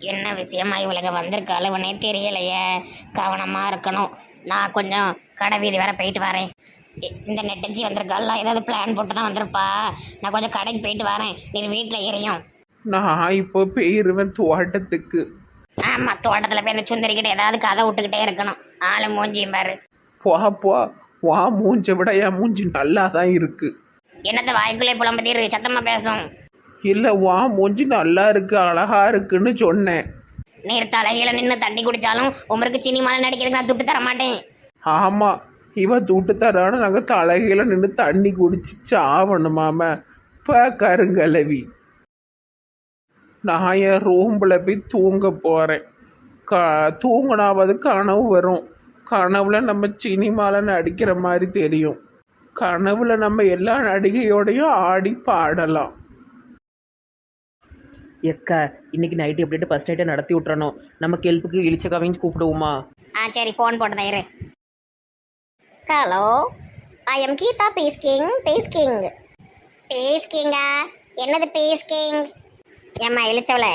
என்ன விஷயமா இவளுக்கு வந்திருக்காளுவனே தெரியலையே. கவனமா இருக்கணும். நான் கொஞ்சம் கடை வீதி வர போயிட்டு வரேன். இந்த நெட்டச்சி வந்திருக்காள் ஏதாவது பிளான் போட்டு தான் வந்திருப்பா. நான் கொஞ்சம் கடைக்கு போயிட்டு வரேன். நீ வீட்டில் எரியும். நான் இப்போ போயிருவேன் தோட்டத்துக்கு. ஆமா தோட்டத்தில் போய் இந்த சுந்தரிக்கிட்ட ஏதாவது கதை விட்டுக்கிட்டே இருக்கணும். ஆளு மூஞ்சியும் பாரு. போ போ. வா மூஞ்ச விட என் மூஞ்சி நல்லா தான் இருக்கு. என்னத்த வாய்க்குள்ளே புலம்புதீரு? சத்தமா பேசும். இல்லை வா மூஞ்சி நல்லா இருக்கு அழகா இருக்குன்னு சொன்னேன். நீர் தலையில நின்று தண்ணி குடிச்சாலும் உமருக்கு சினி மாலை நடிக்கிறதுக்கு நான் துட்டு தர மாட்டேன். ஆமாம் இவ தூட்டு தரான்னு நாங்கள் தலைகையில் நின்று தண்ணி குடிச்சு சாவணுமாம இப்போ கருங்கலவி. நான் என் ரூம்பில் போய் தூங்க போகிறேன் க தூங்கினாவது கனவு வரும். கனவுல நம்ம சினிமாவில் நடிக்கிற மாதிரி தெரியும். கனவுல நம்ம எல்லா நடிகையோடையும் ஆடி பாடலாம். எக்கா இன்னைக்கு நைட்டு எப்படிட்டு ஃபஸ்ட் நைட்டை நடத்தி விட்றணும் நம்ம கெல்ப்புக்கு இழிச்சக்காவையும் கூப்பிடுவோமா? ஆ சரி ஃபோன் போட்டு இரு. ஹலோ ஐ எம் கீதா பேஸ்கிங் பேஸ்கிங் பேஸ்கிங்கா என்னது பேஸ்கிங் ஏம்மா இழிச்சவள.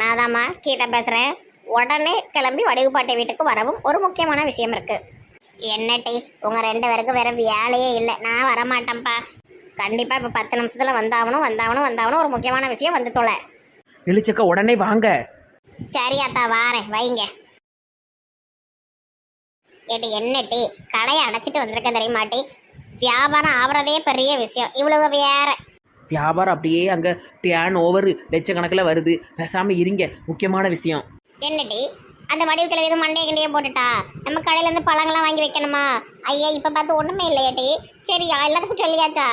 நான் தாம்மா கீதா பேசுகிறேன் உடனே கிளம்பி வடிவுப்பாட்டை வீட்டுக்கு வரவும் ஒரு முக்கியமான விஷயம் இருக்கு. என்ன டி உங்கள் ரெண்டு பேருக்கும் வேற வேலையே இல்லை. நான் வரமாட்டேன்ப்பா. கண்டிப்பாக இப்போ பத்து நிமிஷத்தில் வந்தாகணும் வந்தாகணும் வந்தாகணும் ஒரு முக்கியமான விஷயம் வந்து தொலை இழிச்சக்கா உடனே வாங்க. சரி அத்தா வாரேன் வைங்க. ஏட்டி என்னட்டி கடையை அடைச்சிட்டு வந்திருக்க தெரியுமாட்டி வியாபாரம் ஆவறதே பெரிய விஷயம். இவ்வளவு வேற. வியாபாரம் அப்படியே அங்கே டேன் ஓவர் லட்சக்கணக்கில் வருது. பேசாமல் இருங்க முக்கியமான விஷயம். என்னட்டி அந்த வடிவு கிளவி எதுவும் மண்டைய கிண்டைய போட்டுட்டா? நம்ம கடையில இருந்து பழங்கள்லாம் வாங்கி வைக்கணுமா? ஐயா இப்ப பார்த்து ஒண்ணுமே இல்லையாட்டி சரி எல்லாத்துக்கும் சொல்லியாச்சா?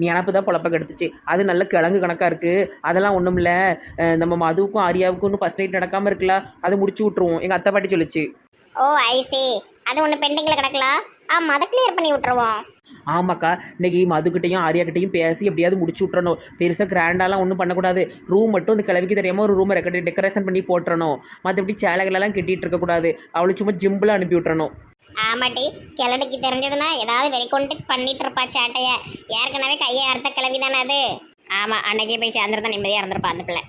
நீ அனுப்பு தான் பொழப்ப கெடுத்துச்சு. அது நல்ல கிழங்கு கணக்காக இருக்குது அதெல்லாம் ஒன்றும் இல்லை நம்ம மதுவுக்கும் ஆரியாவுக்கும் இன்னும் ஃபஸ்ட் நைட் நடக்காமல் இருக்குல்ல அதை முடிச்சு விட்ருவோம் எங்கள் அத்தை பாட்டி சொல்லுச்சு. ஓ ஐசி அது ஒன்று பெண்டிங்கில் கிடக்கலாம் ஆமா அதை கிளியர் பண்ணி விட்டுருவோம். ஆமாக்கா இன்னைக்கு மதுக்கிட்டையும் ஆரியாக்கிட்டையும் பேசி எப்படியாவது முடிச்சு விட்றணும் பெருசாக கிராண்டாலாம் ஒன்றும் பண்ணக்கூடாது. ரூம் மட்டும் இந்த கிழவிக்கு தெரியாமல் ஒரு ரூமை ரெக்கடி டெக்கரேஷன் பண்ணி போட்டுறணும். மற்றபடி சேலைகளெல்லாம் கட்டிட்டு இருக்கக்கூடாது. அவளை சும்மா ஜிம்பிள் அனுப்பி விட்றணும் ஆமாட்டி கிழடுக்கு தெரிஞ்சதுன்னா ஏதாவது வெளிக்கொண்டு பண்ணிட்டு இருப்பா சேட்டைய. ஏற்கனவே கையை அறுத்த கிளவி தானே அது. ஆமா அன்னைக்கே போய் சேர்ந்துருந்தா நிம்மதியா இருந்திருப்பா அந்த பிள்ளை.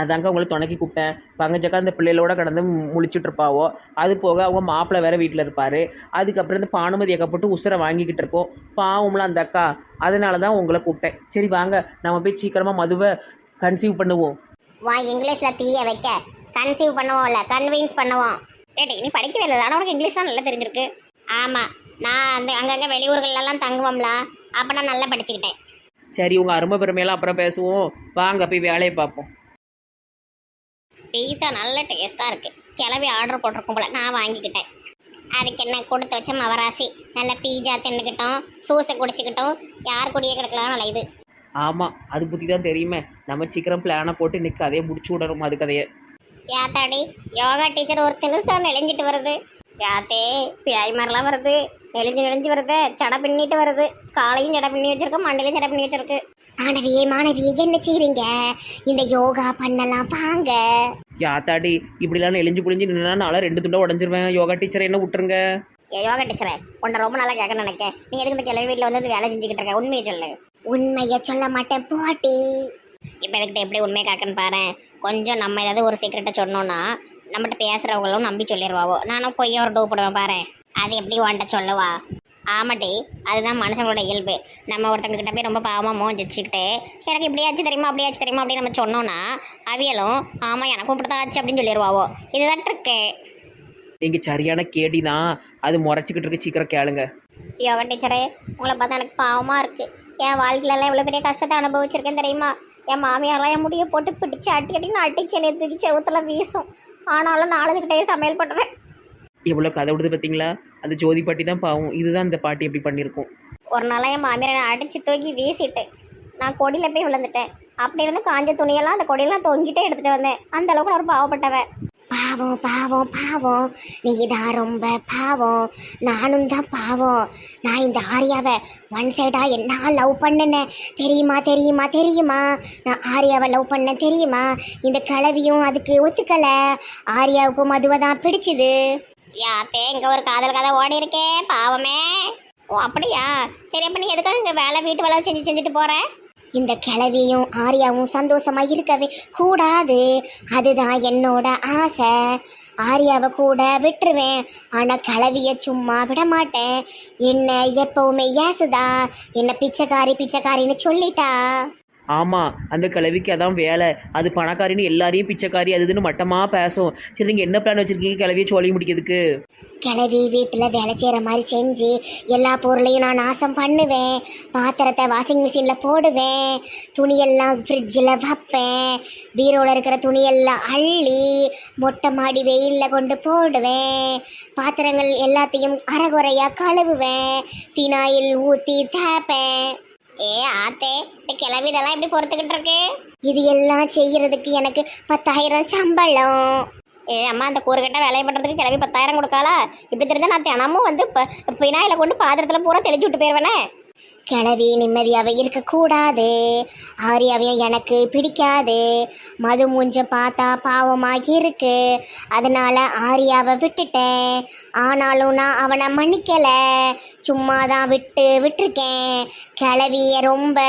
அதாங்க அவங்கள துணைக்கி கூப்பிட்டேன். பங்கஜக்கா அந்த பிள்ளைகளோட கடந்து முழிச்சிட்டு இருப்பாவோ அது போக அவங்க மாப்பிள்ளை வேற வீட்டில் இருப்பார். அதுக்கப்புறம் இந்த பானுமதி அக்கா போட்டு உசுரை வாங்கிக்கிட்டு இருக்கோம். பாவம்லாம் அந்த அக்கா. அதனால தான் உங்களை கூப்பிட்டேன். சரி வாங்க நம்ம போய் சீக்கிரமாக மதுவை கன்சீவ் பண்ணுவோம். வா இங்கிலீஷ்ல தீய வைக்க. கன்சீவ் பண்ணுவோம்ல கன்வின்ஸ் பண்ணுவோம். ஏடி நீ படிக்கவே இல்லை ஆனால் உனக்கு இங்கிலீஷ்லாம் நல்லா தெரிஞ்சிருக்கு. ஆமா நான் அந்த அங்கங்க வெளியூர்கள்லாம் தங்குவோம்ல அப்ப நான் நல்லா படிச்சுக்கிட்டேன். சரி உங்கள் அருமை பெருமையெல்லாம் அப்புறம் பேசுவோம். வாங்க போய் வேலையை பார்ப்போம். பீஸா நல்ல டேஸ்டா இருக்கு. கிளவி ஆர்டர் போட்டிருக்கும் போல நான் வாங்கிக்கிட்டேன். அதுக்கு என்ன கொடுத்து வச்ச மவராசி. நல்ல பீஜா தின்னுக்கிட்டோம் சூஸை குடிச்சுக்கிட்டோம். யார் குடியே கிடக்கலாம் நல்ல இது. ஆமாம் அது புத்தி தான் தெரியுமே. நம்ம சீக்கிரம் பிளானை போட்டு இன்னைக்கு கதையை முடிச்சு விடணும் அது கதையை யாத்தாடி யோகா டீச்சர் ஒரு தினுசா நெளிஞ்சிட்டு வருது. யாத்தே பியாய் மாதிரிலாம் வருது. நெளிஞ்சு நெளிஞ்சு வருது சடை பின்னிட்டு வருது. காலையும் ஜடை பின்னி வச்சிருக்கு மண்டையிலும் ஜடை பின்னி வச்சிருக்கு. மாணவியே மாணவியே என்ன செய்றீங்க? இந்த யோகா பண்ணலாம் வாங்க. யாத்தாடி இப்படிலாம் எழிஞ்சு புழிஞ்சு நின்னா நாளா ரெண்டு துண்டா உடஞ்சிருவேன். யோகா டீச்சரை என்ன விட்டுருங்க? ஏ யோகா டீச்சரே உன்னை ரொம்ப நல்லா கேட்க நினைக்க நீ எதுக்கு இந்த கிளவி வீட்டில் வந்து வந்து வேலை செஞ்சுக்கிட்டு இருக்க? உண்மையை சொல்லு. உண்மையை சொல்ல மாட்டேன் போட்டி. இப்போ எதுக்கிட்ட எப்படி உண்மையை கேட்கன்னு பாரு கொஞ்சம் நம்ம ஏதாவது ஒரு சீக்கிரட்டை சொன்னோன்னா நம்மகிட்ட பேசுகிறவங்களும் நம்பி சொல்லிடுவாவோ நானும் பொய்ய ஒரு டூ போடுவேன் பாரு அது எப்படி உன்கிட்ட சொல்லுவா? ஆமாட்டி அதுதான் மனுஷங்களோட இயல்பு. நம்ம ஒருத்தங்க கிட்ட போய் ரொம்ப பாவமாக மோஞ்சு வச்சுக்கிட்டு எனக்கு இப்படியாச்சும் தெரியுமா அப்படியாச்சும் தெரியுமா அப்படின்னு நம்ம சொன்னோன்னா அவியலும் ஆமாம் எனக்கும் இப்படி தான் ஆச்சு அப்படின்னு சொல்லிடுவாவோ இதுதான் ட்ரிக்கு நீங்கள் சரியான கேடி தான் அது முறைச்சிக்கிட்டு இருக்கு சீக்கிரம் கேளுங்க. யோகா டீச்சரே. உங்களை பார்த்தா எனக்கு பாவமாக இருக்குது என் வாழ்க்கையிலலாம் இவ்வளோ பெரிய கஷ்டத்தை அனுபவிச்சிருக்கேன் தெரியுமா? என் மாமியாரெலாம் என் முடியை போட்டு பிடிச்சி அட்டி அட்டின்னு அடிச்சு என்னை தூக்கி செவுத்துல வீசும். ஆனாலும் நாலுக்கிட்டே சமையல் பண்ணுவேன். எவ்வளோ கதை விடுது பார்த்தீங்களா? அந்த ஜோதி பாட்டி தான் பாவம். இதுதான் இந்த பாட்டி எப்படி பண்ணியிருக்கோம். ஒரு நாளாக என் மாமியாரை நான் அடித்து தூக்கி வீசிட்டு நான் கொடியில் போய் விழுந்துட்டேன். அப்படி இருந்து காஞ்ச துணியெல்லாம் அந்த கொடியெல்லாம் தொங்கிட்டே எடுத்துகிட்டு வந்தேன். அந்த அளவுக்கு நான் ஒரு பாவப்பட்டவன். பாவம் பாவம் பாவம் நீதான் ரொம்ப பாவம் நானும் தான் பாவம் நான் இந்த ஆரியாவை ஒன் சைடாக என்ன லவ் பண்ணினேன் தெரியுமா தெரியுமா தெரியுமா? நான் ஆரியாவை லவ் பண்ணேன் தெரியுமா? இந்த கலவியும் அதுக்கு ஒத்துக்கலை. ஆரியாவுக்கும் மதுவை தான் பிடிச்சிது. யாத்தே இங்கே ஒரு காதல் கதை ஓடி இருக்கே பாவமே. ஓ அப்படியா? சரி அப்போ நீ எதுக்காக இங்கே வேலை வீட்டு வேலை செஞ்சு செஞ்சுட்டு போகிறேன் இந்த கிளவியும் ஆர்யாவும் சந்தோஷமா இருக்கவே கூடாது. அதுதான் என்னோட ஆசை. ஆர்யாவை கூட விட்டுருவேன். ஆனா கிளவிய சும்மா விட மாட்டேன் என்ன எப்பவுமே ஏசுதா. என்ன பிச்சைக்காரி பிச்சைக்காரின்னு சொல்லிட்டா. ஆமாம் அந்த கிழவிக்கு அதான் வேலை. அது பணக்காரின்னு எல்லாரையும் பிச்சைக்காரி அது இதுன்னு மட்டமாக பேசும். சரி நீங்கள் என்ன பிளான் வச்சுருக்கீங்க கிளவியை சோழி முடிக்கிறதுக்கு? கிளவி வீட்டில் வேலை செய்கிற மாதிரி செஞ்சு எல்லா பொருளையும் நான் நாசம் பண்ணுவேன். பாத்திரத்தை வாஷிங் மிஷினில் போடுவேன். துணியெல்லாம் ஃப்ரிட்ஜில் வைப்பேன். பீரோவில் இருக்கிற துணியெல்லாம் அள்ளி மொட்டை மாடி வெயிலில் கொண்டு போடுவேன். பாத்திரங்கள் எல்லாத்தையும் அரைகுறையாக கழுவுவேன். ஃபினாயில் ஊற்றி தேப்பேன். ஏ ஆத்தே இந்த கிளவி இதெல்லாம் எப்படி பொறுத்துக்கிட்டு இருக்கு? இது எல்லாம் செய்யறதுக்கு எனக்கு பத்தாயிரம் சம்பளம். ஏ அம்மா அந்த கூறுகட்ட வேலையை பண்ணுறதுக்கு கிளவி பத்தாயிரம் கொடுக்காளா? இப்படி தெரிஞ்சா நான் தினமும் வந்து இப்போ பினாயில கொண்டு பாத்திரத்தில் பூரா தெளிச்சு விட்டு போயிடுவேனே கிளவி நிம்மதியாகவே இருக்கக்கூடாது. ஆரியாவையும் எனக்கு பிடிக்காது. மது மூஞ்ச பார்த்தா பாவமாக இருக்கு. அதனால ஆரியாவை விட்டுட்டேன். ஆனாலும் நான் அவனை மன்னிக்கல. சும்மா தான் விட்டு விட்டுருக்கேன். கிளவிய ரொம்ப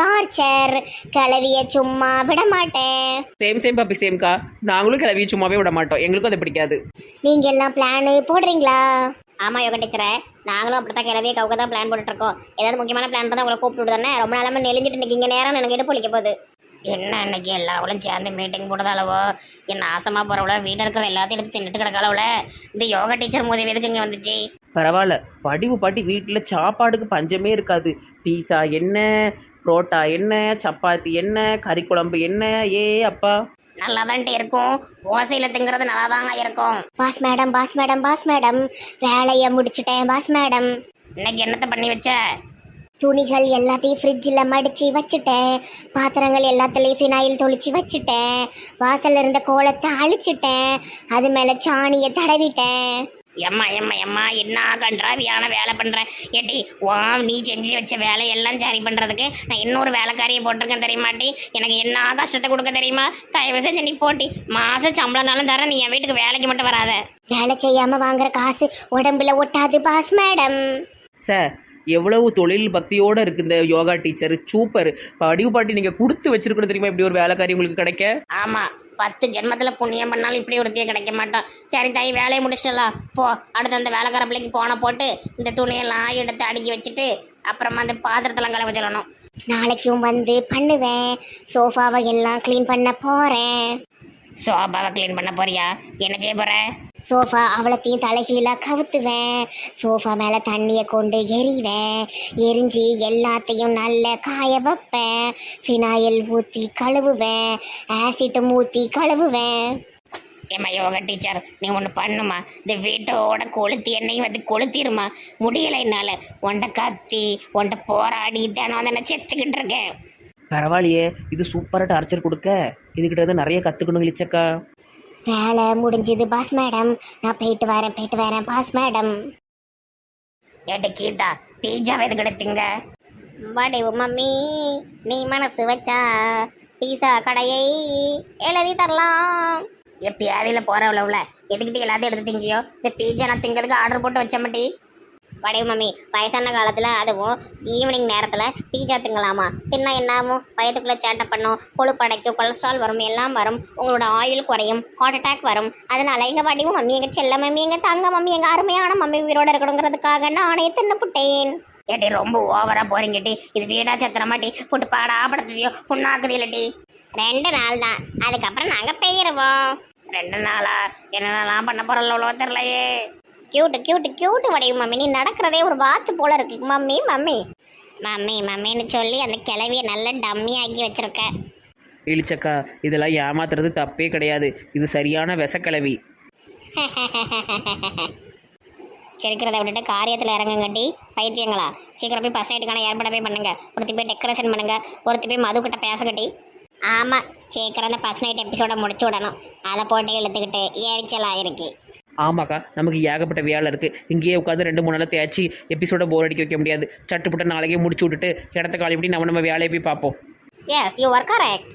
டார்ச்சர் கிளவிய சும்மா விட மாட்டேன் சேம் சேம் பப்பி சேம்க்கா நாங்களும் கிளவியை சும்மாவே விட மாட்டோம் எங்களுக்கும் அது பிடிக்காது. நீங்க எல்லாம் பிளான் போடுறீங்களா? ஆமா யோகா டீச்சரே. நாங்களும் அப்படித்தான் கிளவிய கவுக்க தான் பிளான் போட்டுட்டு இருக்கோம் ஏதாவது முக்கியமான பிளான் தான் உங்களை கூப்பிட்டு தானே ரொம்ப நாளாம நெளிஞ்சிட்டு நிற்கிங்க நேரம் எனக்கு இட்டு பொழிக்க போகுது. என்ன இன்னைக்கு எல்லாவளும் சேர்ந்து மீட்டிங் போட்டதாலவோ என்ன ஆசமா போறவள? வீட்டில் இருக்கிற எல்லாத்தையும் எடுத்து தின்னுட்டு கிடக்காளவள. இந்த யோகா டீச்சர் முதல் எதுக்கு இங்கே வந்துச்சு? பரவாயில்ல. படிவு பாட்டி வீட்டில் சாப்பாடுக்கு பஞ்சமே இருக்காது. பீஸா என்ன? புரோட்டா என்ன? சப்பாத்தி என்ன? கறி குழம்பு என்ன? ஏ அப்பா. நல்லா இருக்கும். ஓசையில திங்கிறது நல்லா தாங்க இருக்கும். Boss madam boss madam boss madam. வேலையை முடிச்சிட்டேன் பாஸ் மேடம். இன்னைக்கு என்னத்தை பண்ணி வச்ச? துணிகள் எல்லாத்தையும் ஃப்ரிட்ஜில் மடித்து வச்சுட்டேன். பாத்திரங்கள் எல்லாத்துலேயும் ஃபினாயில் தொளிச்சு வச்சுட்டேன். வாசல்ல இருந்த கோலத்தை அழிச்சிட்டேன். அது மேலே சாணியை தடவிட்டேன். எம்மா எம்மா எம்மா என்ன கன்றாவியான வேலை பண்ணுறேன் ஏட்டி வா நீ செஞ்சு வச்ச வேலையெல்லாம் சரி பண்ணுறதுக்கு நான் இன்னொரு வேலைக்காரியை போட்டிருக்கேன் தெரியுமாட்டி எனக்கு என்ன கஷ்டத்தை கொடுக்க தெரியுமா? தயவு செஞ்சு நீ போட்டி. மாதம் சம்பளம்னாலும் தரேன் நீ என் வீட்டுக்கு வேலைக்கு மட்டும் வராத. வேலை செய்யாமல் வாங்குற காசு உடம்புல ஒட்டாது பாஸ் மேடம். சார் எவ்வளவு தொழில் பக்தியோடு இருக்கு இந்த யோகா டீச்சர் சூப்பர். படிவு பாட்டி நீங்கள் கொடுத்து வச்சிருக்கணும் தெரியுமா இப்படி ஒரு வேலைக்காரி உங்களுக்கு கிடைக்க? ஆமா பத்து ஜென்மத்துல புண்ணியம் பண்ணாலும் இப்படி ஒருத்தியே கிடைக்க மாட்டான் சரி தாய் வேலையை முடிச்சிட்டலா போ. அடுத்து அந்த வேலைக்கார பிள்ளைக்கு போன போட்டு இந்த துணியெல்லாம் எடுத்து அடுக்கி வச்சுட்டு அப்புறமா அந்த பாத்திரத்தெல்லாம் கழுவ சொல்லணும். நாளைக்கும் வந்து பண்ணுவேன். சோஃபாவை எல்லாம் க்ளீன் பண்ண போறேன். சோஃபாவை க்ளீன் பண்ண போறியா? என்ன செய்ய போற? சோஃபா அவ்வளோத்தையும் தலைகீழாக கவுத்துவேன். சோஃபா மேலே தண்ணியை கொண்டு எறிவேன். எரிஞ்சு எல்லாத்தையும் நல்லா காய வைப்பேன். ஃபினாயில் ஊற்றி கழுவுவேன். ஆசிட்டும் ஊற்றி கழுவுவேன். ஏம்மா யோகா டீச்சர் நீ ஒன்று பண்ணுமா இந்த வீட்டோட கொளுத்தி என்னையும் வந்து கொளுத்திருமா முடியலை என்னால். உன்ட கத்தி உன்ட போராடி தினம் வந்து நான் செத்துக்கிட்டு இருக்கேன். பரவாயில்லையே இது சூப்பராக டார்ச்சர் கொடுக்க. இருந்து நிறைய கற்றுக்கணும் இழிச்சக்கா. வேலை முடிஞ்சது பாஸ் மேடம் நான் போயிட்டு வரேன் போயிட்டு வரேன் பாஸ் மேடம் ஏட்டு கீதா பீஜாவை எது கிடைத்துங்க வடிவு மம்மி நீ மனசு வச்சா பீஸா கடையை எழுதி தரலாம். எப்பயாதில் போகிறவள உள்ள எதுக்கிட்டு எல்லாத்தையும் எடுத்து திங்கியோ இந்த பீஜா நான் திங்கிறதுக்கு ஆர்டர் போட்டு வச்ச மாட்டி. வடிவு மம்மி வயசான காலத்தில் அதுவும் ஈவினிங் நேரத்தில் பீஜா திங்கலாமா தின்னா என்ன வயதுக்குள்ளே சேட்டை பண்ணும். கொழுப்படைக்கும் கொலஸ்ட்ரால் வரும் எல்லாம் வரும். உங்களோட ஆயில் குறையும். ஹார்ட் அட்டாக் வரும். அதனால் எங்கள் வடிவும் மம்மி எங்கள் செல்ல மம்மி எங்கள் தங்க மம்மி எங்கள் அருமையான மம்மி உயிரோடு இருக்கணுங்கிறதுக்காக நானே தின்னுப்புட்டேன் ஏட்டி ரொம்ப ஓவராக போறீங்கட்டி இது வீடா சத்திர மாட்டி போட்டு பாடா படுத்துதியோ புண்ணாக்குது இல்லட்டி ரெண்டு நாள் தான். அதுக்கப்புறம் நாங்கள் பெய்யிருவோம் ரெண்டு நாளா? என்னென்னலாம் பண்ண போகிறோம் தெரிலையே கியூட்டு கியூட்டு கியூட்டு வடிவு மம்மி. நீ நடக்கிறதே ஒரு வாத்து போல இருக்கு. Mummy mummy. மம்மி மம்மின்னு சொல்லி அந்த கிளவியை நல்ல டம்மி ஆக்கி வச்சிருக்க. இழிச்சக்கா இதெல்லாம் ஏமாத்துறது தப்பே கிடையாது. இது சரியான விசக்கிழவி சிரிக்கிறத விட்டுட்டு காரியத்தில் இறங்குங்கட்டி பைத்தியங்களா? சீக்கிரம் போய் ஃபஸ்ட் நைட்டுக்கான ஏற்பாடு போய் பண்ணுங்க. ஒருத்தி போய் டெக்கரேஷன் பண்ணுங்க. ஒருத்தி போய் மதுக்கிட்ட பேசக்கட்டி ஆமாம் சீக்கிரம் அந்த ஃபஸ்ட் நைட் எபிசோட முடிச்சு விடணும். அதை போட்டு இழுத்துக்கிட்டு எரிச்சலாக இருக்கு ஆமாக்கா நமக்கு ஏகப்பட்ட வேலை இருக்குது இங்கேயே உட்காந்து ரெண்டு மூணு நாள் தேய்ச்சி எபிசோட போர் அடிக்க வைக்க முடியாது. சட்டுப்பட்ட நாளைக்கே முடிச்சு விட்டுட்டு இடத்த காலி பண்ணி நம்ம நம்ம வேலையை போய் பார்ப்போம். S you are correct